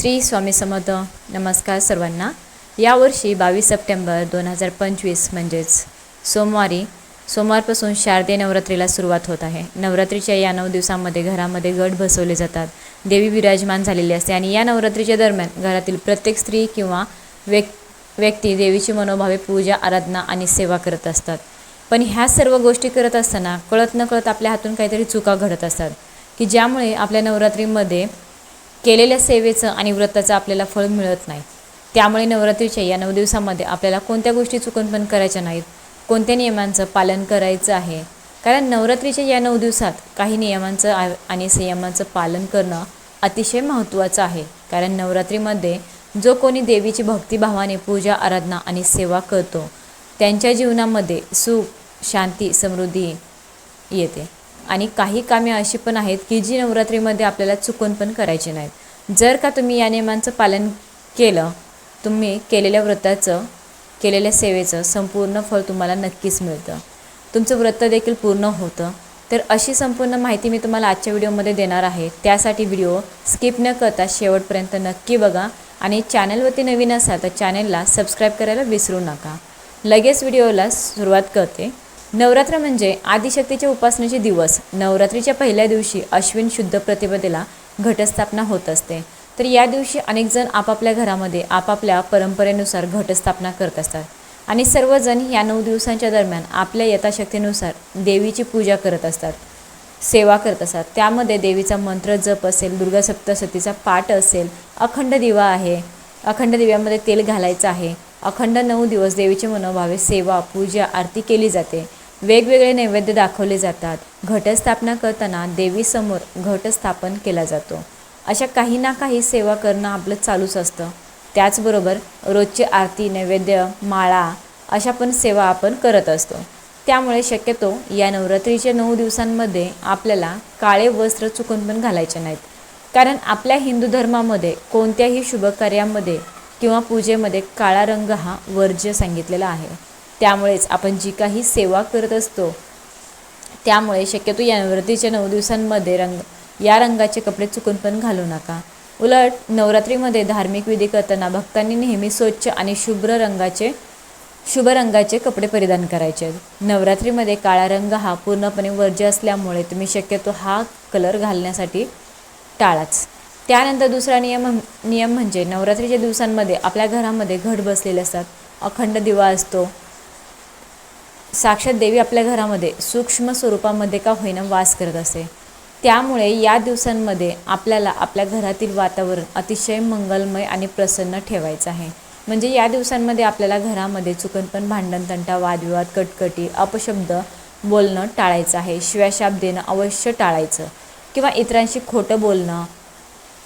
श्री स्वामी समर्थ नमस्कार सर्वांना. यावर्षी बावीस सप्टेंबर दोन हजार पंचवीस म्हणजेच सोमवारी सोमवारपासून शारदीय नवरात्रीला सुरुवात होत आहे. नवरात्रीच्या या नऊ दिवसांमध्ये घरामध्ये गट बसवले जातात. देवी विराजमान झालेली असते आणि या नवरात्रीच्या दरम्यान घरातील प्रत्येक स्त्री किंवा व्यक् व्यक्ती देवीची मनोभावे पूजा आराधना आणि सेवा करत असतात. पण ह्या सर्व गोष्टी करत असताना कळत न कळत आपल्या हातून काहीतरी चुका घडत असतात की ज्यामुळे आपल्या नवरात्रीमध्ये केलेल्या सेवेचं आणि व्रताचं आपल्याला फळ मिळत नाही. त्यामुळे नवरात्रीच्या या नऊ दिवसामध्ये आपल्याला कोणत्या गोष्टी चुकून पण करायच्या नाहीत. कोणत्या नियमांचं पालन करायचं आहे? कारण नवरात्रीच्या या नऊ दिवसात काही नियमांचं आ- आणि संयमांचं पालन करणं अतिशय महत्त्वाचं आहे. कारण नवरात्रीमध्ये जो कोणी देवीची भक्तिभावाने पूजा आराधना आणि सेवा करतो त्यांच्या जीवनामध्ये सुख शांती समृद्धी येते. आणि काही कामे अशी पण आहेत की जी नवरात्रीमध्ये आपल्याला चुकून पण करायची नाहीत. जर का तुम्ही या नियमांचं पालन केलं तुम्ही केलेल्या व्रताचं केलेल्या सेवेचं संपूर्ण फळ तुम्हाला नक्कीच मिळतं. तुमचं व्रत देखील पूर्ण होतं. तर अशी संपूर्ण माहिती मी तुम्हाला आजच्या व्हिडिओमध्ये देणार आहे. त्यासाठी व्हिडिओ स्किप न करता शेवटपर्यंत नक्की बघा आणि चॅनलवरती नवीन असाल तर चॅनलला सबस्क्राईब करायला विसरू नका. लगेच व्हिडिओला सुरुवात करते. नवरात्र म्हणजे आदिशक्तीच्या उपासनेचे दिवस. नवरात्रीच्या पहिल्या दिवशी अश्विन शुद्ध प्रतिपदेला घटस्थापना होत असते. तर या दिवशी अनेकजण आपापल्या घरामध्ये आपापल्या परंपरेनुसार घटस्थापना करत असतात. आणि सर्वजण या नऊ दिवसांच्या दरम्यान आपल्या यथाशक्तीनुसार देवीची पूजा करत असतात. सेवा करत असतात. त्यामध्ये देवीचा मंत्र जप असेल दुर्गा सप्तशतीचा पाठ असेल अखंड दिवा आहे. अखंड दिव्यामध्ये तेल घालायचं आहे. अखंड नऊ दिवस देवीचे मनोभावे सेवा पूजा आरती केली जाते. वेगवेगळे नैवेद्य दाखवले जातात. घटस्थापना करताना देवीसमोर घटस्थापन केला जातो. अशा काही ना काही सेवा करणं आपलं चालूच असतं. त्याचबरोबर रोजची आरती नैवेद्य माळा अशा पण सेवा आपण करत असतो. त्यामुळे शक्यतो या नवरात्रीच्या नऊ दिवसांमध्ये आपल्याला काळे वस्त्र चुकून पण घालायचे नाहीत. कारण आपल्या हिंदू धर्मामध्ये कोणत्याही शुभ कार्यामध्ये किंवा पूजेमध्ये काळा रंग हा वर्ज्य सांगितलेला आहे. त्यामुळेच आपण जी काही सेवा करत असतो त्यामुळे शक्यतो या नवरात्रीच्या नऊ दिवसांमध्ये रंग या रंगाचे कपडे चुकून पण घालू नका. उलट नवरात्रीमध्ये धार्मिक विधी करताना भक्तांनी नेहमी स्वच्छ आणि शुभ्र रंगाचे शुभ रंगाचे कपडे परिधान करायचे. नवरात्रीमध्ये काळा रंग हा पूर्णपणे वर्ज्य असल्यामुळे तुम्ही शक्यतो हा कलर घालण्यासाठी टाळाच. त्यानंतर दुसरा नियम नियम म्हणजे नवरात्रीच्या दिवसांमध्ये आपल्या घरामध्ये घट बसलेले असतात. अखंड दिवा असतो. साक्षात देवी आपल्या घरामध्ये सूक्ष्म स्वरूपामध्ये का होईना वास करत असते त्यामुळे या दिवसांमध्ये आपल्याला आपल्या घरातील वातावरण अतिशय मंगलमय आणि प्रसन्न ठेवायचं आहे. म्हणजे या दिवसांमध्ये आपल्याला घरामध्ये चुकनपण भांडणतंटा भांडण तंटा वादविवाद कटकटी अपशब्द बोलणं टाळायचं आहे. शिव्याशाप देणं अवश्य टाळायचं. किंवा इतरांशी खोटं बोलणं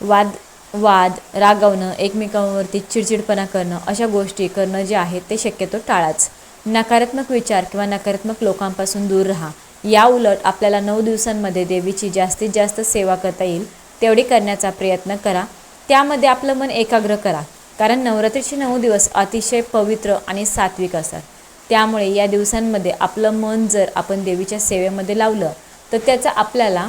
वाद वाद रागवणं एकमेकांवरती चिडचिडपणा करणं अशा गोष्टी करणं जे आहे ते शक्यतो टाळाच. नकारात्मक विचार किंवा नकारात्मक लोकांपासून दूर राहा. या उलट आपल्याला नऊ दिवसांमध्ये देवीची जास्तीत जास्त सेवा करता येईल तेवढी करण्याचा प्रयत्न करा. त्यामध्ये आपलं मन एकाग्र करा कारण नवरात्रीचे नऊ दिवस अतिशय पवित्र आणि सात्विक असतात. त्यामुळे या दिवसांमध्ये आपलं मन जर आपण देवीच्या सेवेमध्ये लावलं तर त्याचा आपल्याला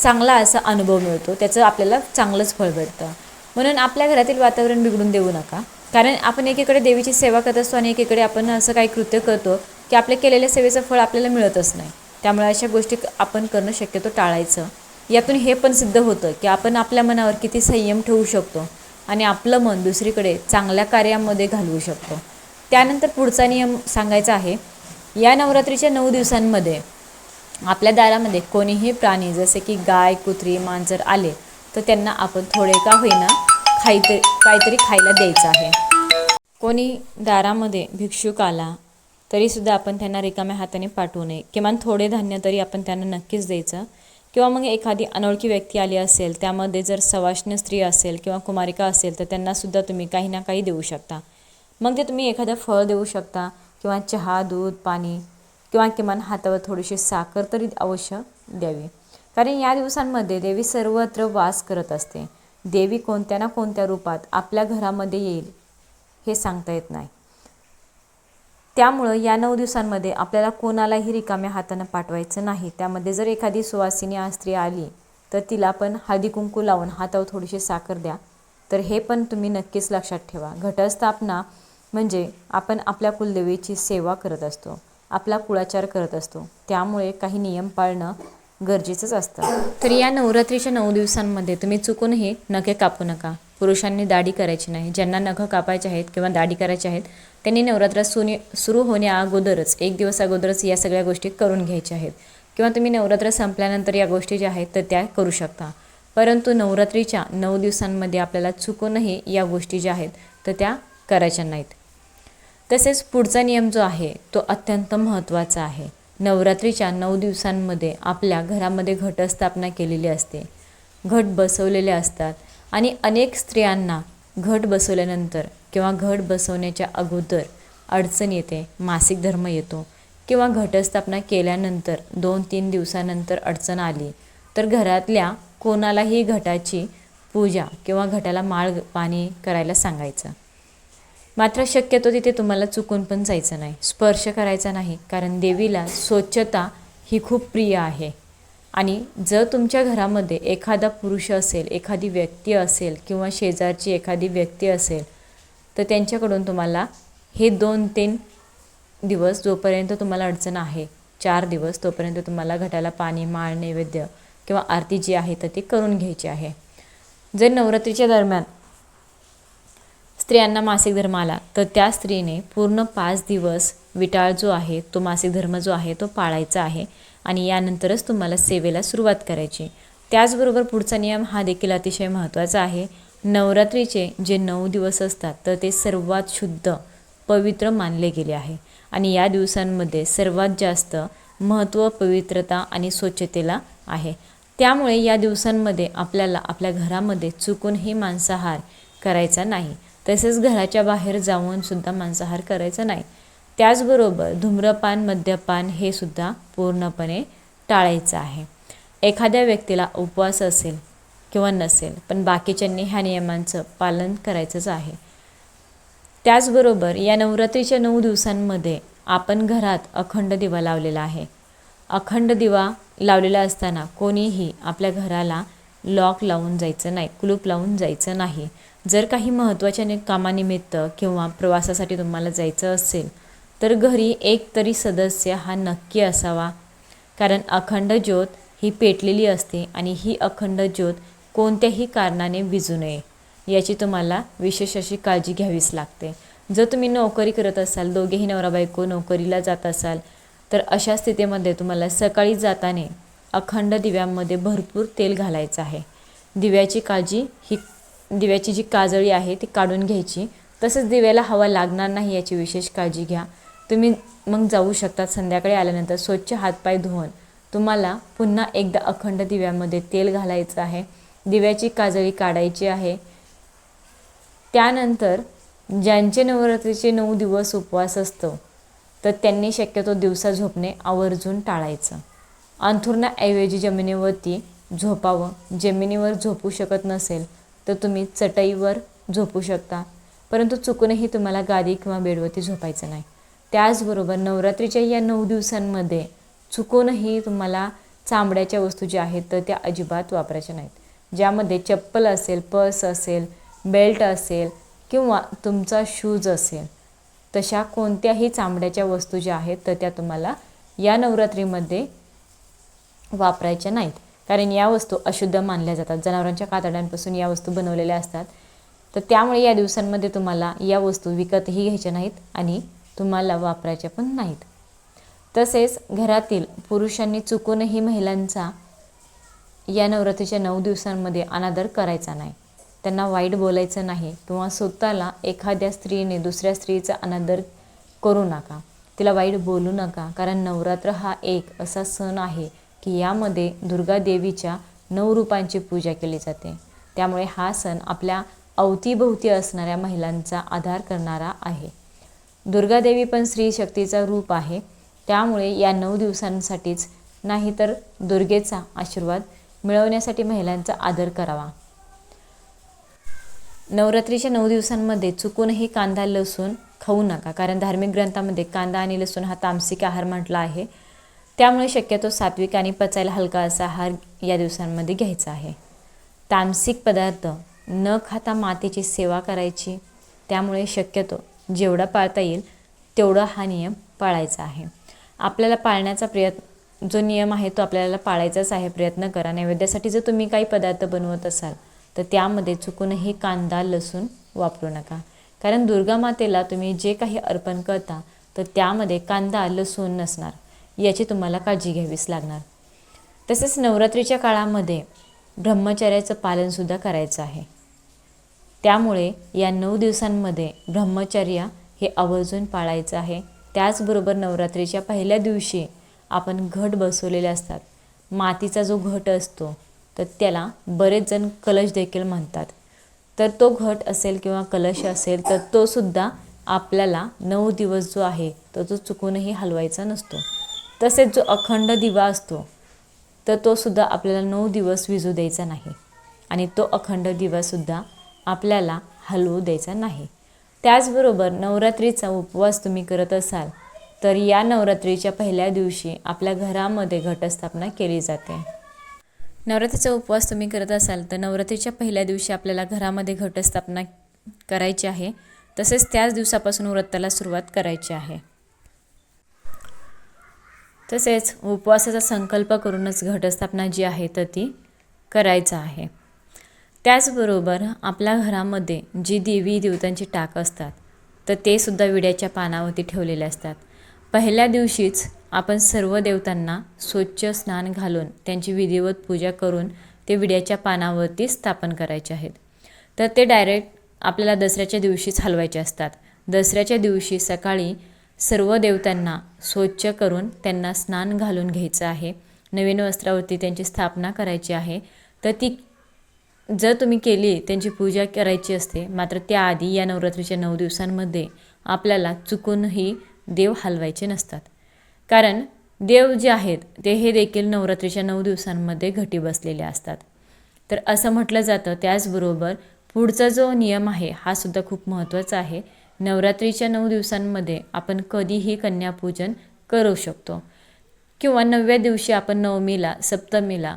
चांगला असा अनुभव मिळतो त्याचं आपल्याला चांगलंच फळ भेटतं. म्हणून आपल्या घरातील वातावरण बिघडून देऊ नका. कारण आपण एकीकडे देवीची सेवा करत असतो आणि एकीकडे आपण असं काही कृत्य करतो की आपल्या केलेल्या सेवेचं फळ आपल्याला मिळतच नाही. त्यामुळे अशा गोष्टी आपण करणं शक्यतो टाळायचं. यातून हे पण सिद्ध होतं की आपण आपल्या मनावर किती संयम ठेवू शकतो आणि आपलं मन दुसरीकडे चांगल्या कार्यामध्ये घालवू शकतो. त्यानंतर पुढचा नियम सांगायचा आहे या नवरात्रीच्या नऊ दिवसांमध्ये आपल्या दारामध्ये कोणीही प्राणी जसे की गाय कुत्री मांजर आले तर त्यांना आपण थोडे का होईना खाईतरी काहीतरी खायला द्यायचं आहे. कोणी दारामध्ये भिक्षुक आला तरीसुद्धा आपण त्यांना रिकाम्या हाताने पाठवू नये. किमान थोडे धान्य तरी आपण त्यांना नक्कीच द्यायचं. किंवा मग एखादी अनोळखी व्यक्ती आली असेल त्यामध्ये जर सवाष्ण स्त्री असेल किंवा कुमारिका असेल तर त्यांनासुद्धा तुम्ही काही ना काही देऊ शकता. मग ते तुम्ही एखादं फळ देऊ शकता किंवा चहा दूध पाणी किंवा किमान हातावर थोडीशी साखर तरी अवश्य द्यावी. कारण या दिवसांमध्ये देवी सर्वत्र वास करत असते. देवी कोणत्या ना कोणत्या रूपात आपल्या घरामध्ये येईल हे सांगता येत नाही. त्यामुळं या नऊ दिवसांमध्ये आपल्याला कोणालाही रिकाम्या हातानं पाठवायचं नाही. त्यामध्ये जर एखादी सुवासिनी स्त्री आली तर तिला पण हळदी कुंकू लावून हातावर थोडीशी साखर द्या. तर हे पण तुम्ही नक्कीच लक्षात ठेवा. घटस्थापना म्हणजे आपण आपल्या कुलदेवीची सेवा करत असतो आपला कुळाचार करत असतो. त्यामुळे काही नियम पाळणं गरजेचंच असतं. तर या नवरात्रीच्या नऊ दिवसांमध्ये तुम्ही चुकूनही नखे कापू नका. पुरुषांनी दाढी करायची नाही. ज्यांना नखं कापायचे आहेत किंवा दाढी करायची आहेत त्यांनी नवरात्र सुने सुरू होण्या अगोदरच एक दिवस अगोदरच या सगळ्या गोष्टी करून घ्यायच्या आहेत. किंवा तुम्ही नवरात्र संपल्यानंतर या गोष्टी ज्या आहेत तर त्या करू शकता. परंतु नवरात्रीच्या नऊ दिवसांमध्ये आपल्याला चुकूनही या गोष्टी ज्या आहेत तर त्या करायच्या नाहीत. तसेच पुढचा नियम जो आहे तो अत्यंत महत्त्वाचा आहे. नवरात्रीच्या नऊ दिवसांमध्ये आपल्या घरामध्ये घटस्थापना केलेली असते. घट बसवलेले असतात आणि अनेक स्त्रियांना घट बसवल्यानंतर किंवा घट बसवण्याच्या अगोदर अडचण येते मासिक धर्म येतो किंवा घटस्थापना केल्यानंतर दोन तीन दिवसानंतर अडचण आली तर घरातल्या कोणालाही घटाची पूजा किंवा घटाला माळ पाणी करायला सांगायचं. मात्र शक्यतो तिथे तुम्हाला चुकून पण जायचं नाही. स्पर्श करायचा नाही कारण देवीला स्वच्छता ही खूप प्रिय आहे. आणि जर तुमच्या घरामध्ये एखादा पुरुष असेल एखादी व्यक्ती असेल किंवा शेजारची एखादी व्यक्ती असेल तर त्यांच्याकडून तुम्हाला हे दोन तीन दिवस जोपर्यंत तुम्हाला अडचण आहे चार दिवस तोपर्यंत तुम्हाला घटाला पाणी माळ नैवेद्य किंवा आरती जी आहे तर ती करून घ्यायची आहे. जर नवरात्रीच्या दरम्यान स्त्रियांना मासिक धर्म आला तर त्या स्त्रीने पूर्ण पाच दिवस विटाळ जो आहे तो मासिक धर्म जो आहे तो पाळायचा आहे आणि यानंतरच तुम्हाला सेवेला सुरुवात करायची. त्याचबरोबर पुढचा नियम हा देखील अतिशय महत्त्वाचा आहे. नवरात्रीचे जे नऊ दिवस असतात तर ते सर्वात शुद्ध पवित्र मानले गेले आहे. आणि या दिवसांमध्ये सर्वात जास्त महत्त्व पवित्रता आणि स्वच्छतेला आहे. त्यामुळे या दिवसांमध्ये आपल्याला आपल्या घरामध्ये चुकूनही मांसाहार करायचा नाही. तसेच घराच्या बाहेर जाऊन सुद्धा मांसाहार करायचा नाही. त्याचबरोबर धूम्रपान मद्यपान हे सुद्धा पूर्णपणे टाळायचं आहे. एखाद्या व्यक्तीला उपवास असेल किंवा नसेल पण बाकीच्यांनी ह्या नियमांचं पालन करायचंच आहे. त्याचबरोबर या नवरात्रीच्या नऊ दिवसांमध्ये आपण घरात अखंड दिवा लावलेला आहे. अखंड दिवा लावलेला असताना कोणीही आपल्या घराला लॉक लावून जायचं नाही कुलूप लावून जायचं नाही. जर काही महत्त्वाच्या कामानिमित्त किंवा प्रवासासाठी तुम्हाला जायचं असेल तर घरी एक तरी सदस्य हा नक्की असावा. कारण अखंड ज्योत ही पेटलेली असते आणि ही अखंड ज्योत कोणत्याही कारणाने विजू नये याची तुम्हाला विशेष अशी काळजी घ्यावीच लागते. जर तुम्ही नोकरी करत असाल दोघेही नवरा बायको नोकरीला जात असाल तर अशा स्थितीमध्ये तुम्हाला सकाळी जाताने अखंड दिव्यांमध्ये भरपूर तेल घालायचं आहे. दिव्याची काळजी ही दिव्याची जी काजळी आहे ती काढून घ्यायची. तसंच दिव्याला हवा लागणार नाही याची विशेष काळजी घ्या. तुम्ही मग जाऊ शकतात संध्याकाळी आल्यानंतर स्वच्छ हातपाय धुवून. तुम्हाला पुन्हा एकदा अखंड दिव्यामध्ये तेल घालायचं आहे. दिव्याची काजळी काढायची आहे. त्यानंतर ज्यांचे नवरात्रीचे नऊ दिवस उपवास असतो तर त्यांनी शक्यतो दिवसा झोपणे आवर्जून टाळायचं. अंथुरणाऐवजी जमिनीवरती झोपावं. जमिनीवर झोपू शकत नसेल तर तुम्ही चटईवर झोपू शकता. परंतु चुकूनही तुम्हाला गादी किंवा बेडवरती झोपायचं नाही. त्याचबरोबर नवरात्रीच्या या नऊ दिवसांमध्ये चुकूनही तुम्हाला चांबड्याच्या वस्तू ज्या आहेत तर त्या अजिबात वापरायच्या नाहीत. ज्यामध्ये चप्पल असेल पर्स असेल बेल्ट असेल किंवा तुमचा शूज असेल तशा कोणत्याही चांबड्याच्या वस्तू ज्या आहेत तर त्या तुम्हाला या नवरात्रीमध्ये वापरायच्या नाहीत. कारण या वस्तू अशुद्ध मानल्या जातात. जनावरांच्या कातड्यांपासून या वस्तू बनवलेल्या असतात. तर त्यामुळे या दिवसांमध्ये तुम्हाला या वस्तू विकतही घ्यायच्या नाहीत आणि तुम्हाला वापरायच्या पण नाहीत. तसेच घरातील पुरुषांनी चुकूनही महिलांचा या नवरात्रीच्या नऊ दिवसांमध्ये अनादर करायचा नाही. त्यांना वाईट बोलायचं नाही किंवा स्वतःला एखाद्या स्त्रीने दुसऱ्या स्त्रीचा अनादर करू नका. तिला वाईट बोलू नका कारण नवरात्र हा एक असा सण आहे की यामध्ये दुर्गा देवीच्या नऊ रूपांची पूजा केली जाते. त्यामुळे हा सण आपल्या अवतीभोवती असणाऱ्या महिलांचा आधार करणारा आहे. दुर्गादेवी पण स्त्री शक्तीचा रूप आहे. त्यामुळे या नऊ दिवसांसाठीच नाही तर दुर्गेचा आशीर्वाद मिळवण्यासाठी महिलांचा आदर करावा. नवरात्रीच्या नऊ दिवसांमध्ये चुकूनही कांदा लसूण खाऊ नका कारण धार्मिक ग्रंथामध्ये कांदा आणि लसूण हा तामसिक आहार म्हटला आहे. त्यामुळे शक्यतो सात्विक आणि पचायला हलका असा आहार या दिवसांमध्ये घ्यायचा आहे. तामसिक पदार्थ न खाता मातेची सेवा करायची त्यामुळे शक्यतो जेवढा पाळता येईल तेवढा हा नियम पाळायचा आहे. आपल्याला पाळण्याचा प्रयत्न जो नियम आहे तो आपल्याला पाळायचाच आहे. प्रयत्न करा. नैवेद्यासाठी जर तुम्ही काही पदार्थ बनवत असाल तर त्यामध्ये चुकूनही कांदा लसूण वापरू नका. कारण दुर्गा मातेला तुम्ही जे काही अर्पण करता तर त्यामध्ये कांदा लसूण नसणार. याची तुम्हाला काळजी घ्यावीच लागणार. तसेच नवरात्रीच्या काळामध्ये ब्रह्मचर्याचं पालनसुद्धा करायचं आहे. त्यामुळे या नऊ दिवसांमध्ये ब्रह्मचर्य हे आवर्जून पाळायचं आहे. त्याचबरोबर नवरात्रीच्या पहिल्या दिवशी आपण घट बसवलेले असतात. मातीचा जो घट असतो तर त्याला बरेच जण कलश देखील म्हणतात. तर तो घट असेल किंवा कलश असेल तर तो सुद्धा आपल्याला नऊ दिवस जो आहे तो तो चुकूनही हलवायचा नसतो. तसेच जो अखंड दिवा असतो तर तो सुद्धा आपल्याला नऊ दिवस विजू द्यायचा नाही. आणि तो अखंड दिवासुद्धा आपल्याला हलवू द्यायचा नाही. त्याचबरोबर नवरात्रीचा उपवास तुम्ही करत असाल तर या नवरात्रीच्या पहिल्या दिवशी आपल्या घरामध्ये घटस्थापना केली जाते. नवरात्रीचा उपवास तुम्ही करत असाल तर नवरात्रीच्या पहिल्या दिवशी आपल्याला घरामध्ये घटस्थापना करायची आहे. तसेच त्याच दिवसापासून व्रताला सुरुवात करायची आहे. तसेच उपवासाचा संकल्प करूनच घटस्थापना जी आहे तर ती करायचं आहे. त्याचबरोबर आपल्या घरामध्ये जी देवी देवतांची टाक असतात तर ते सुद्धा विड्याच्या पानावरती ठेवलेले असतात. पहिल्या दिवशीच आपण सर्व देवतांना स्वच्छ स्नान घालून त्यांची विधिवत पूजा करून ते विड्याच्या पानावरती स्थापन करायचे आहेत. तर ते डायरेक्ट आपल्याला दसऱ्याच्या दिवशीच हलवायचे असतात. दसऱ्याच्या दिवशी सकाळी सर्व देवतांना स्वच्छ करून त्यांना स्नान घालून घ्यायचं आहे. नवीन वस्त्रावरती त्यांची स्थापना करायची आहे. तर ती जर तुम्ही केली त्यांची पूजा करायची असते मात्र त्याआधी या नवरात्रीच्या नऊ दिवसांमध्ये आपल्याला चुकूनही देव हलवायचे नसतात. कारण देव जे आहेत ते हे देखील नवरात्रीच्या नऊ दिवसांमध्ये घटी बसलेले असतात. तर असं म्हटलं जातं त्याचबरोबर पुढचा जो नियम आहे हा सुद्धा खूप महत्त्वाचा आहे. नवरात्रीच्या नऊ दिवसांमध्ये आपण कधीही कन्यापूजन करू शकतो. किंवा नवव्या दिवशी आपण नवमीला सप्तमीला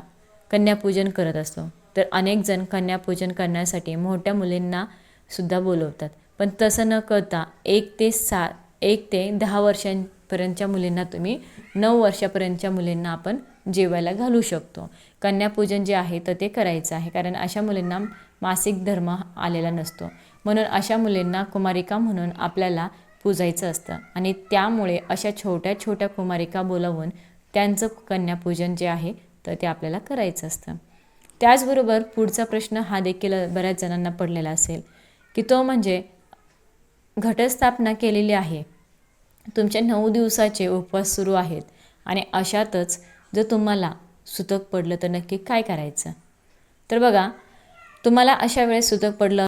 कन्यापूजन करत असतो. तर अनेक जण कन्यापूजन करण्यासाठी मोठ्या मुलींना सुद्धा बोलवतात. पण तसं न करता एक ते सात एक ते दहा वर्षांपर्यंतच्या मुलींना तुम्ही नऊ वर्षापर्यंतच्या मुलींना आपण जेवायला घालू शकतो. कन्यापूजन जे आहे तर ते करायचं आहे. कारण अशा मुलींना मासिक धर्म आलेला नसतो. म्हणून अशा मुलींना कुमारिका म्हणून आपल्याला पूजायचं असतं. आणि त्यामुळे अशा छोट्या छोट्या कुमारिका बोलावून त्यांचं कन्यापूजन जे आहे तर ते आपल्याला करायचं असतं. त्याचबरोबर पुढचा प्रश्न हा देखील बऱ्याच जणांना पडलेला असेल की तो म्हणजे घटस्थापना केलेली आहे. तुमच्या नऊ दिवसाचे उपवास सुरू आहेत आणि अशातच जर तुम्हाला सुतक पडलं तर नक्की काय करायचं? तर बघा तुम्हाला अशा वेळेस सुतक पडलं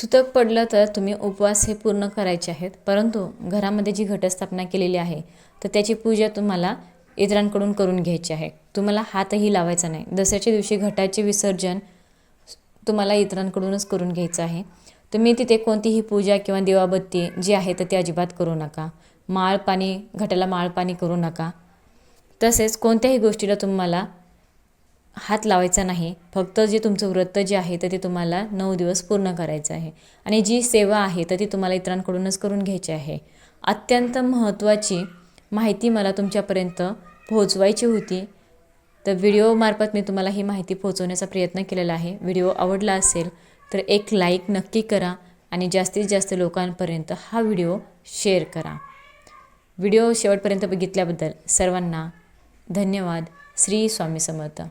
सुतक पडलं तर तुम्ही उपवास हे पूर्ण करायचे आहेत. परंतु घरामध्ये जी घटस्थापना केलेली आहे तर त्याची पूजा तुम्हाला इतरांकडून करून घ्यायची आहे. तुम्हाला हातही लावायचा नाही. दसऱ्याच्या दिवशी घटाचे विसर्जन तुम्हाला इतरांकडूनच करून घ्यायचं आहे. तुम्ही तिथे कोणतीही पूजा किंवा देवाबत्ती जी आहे तर ती अजिबात करू नका. माळ पाणी घटाला माळ पाणी करू नका. तसेच कोणत्याही गोष्टीला तुम्हाला हात लावायचा नाही. फक्त जे तुमचं व्रत जे आहे तर ते तुम्हाला नऊ दिवस पूर्ण करायचं आहे. आणि जी सेवा आहे तर ती तुम्हाला इतरांकडूनच करून घ्यायची आहे. अत्यंत महत्त्वाची माहिती मला तुमच्यापर्यंत पोहोचवायची होती. तर व्हिडिओमार्फत मी तुम्हाला ही माहिती पोहोचवण्याचा प्रयत्न केलेला आहे. व्हिडिओ आवडला असेल तर एक लाईक नक्की करा आणि जास्तीत जास्त लोकांपर्यंत हा व्हिडिओ शेअर करा. व्हिडिओ शेवटपर्यंत बघितल्याबद्दल सर्वांना धन्यवाद. श्री स्वामी समर्थ.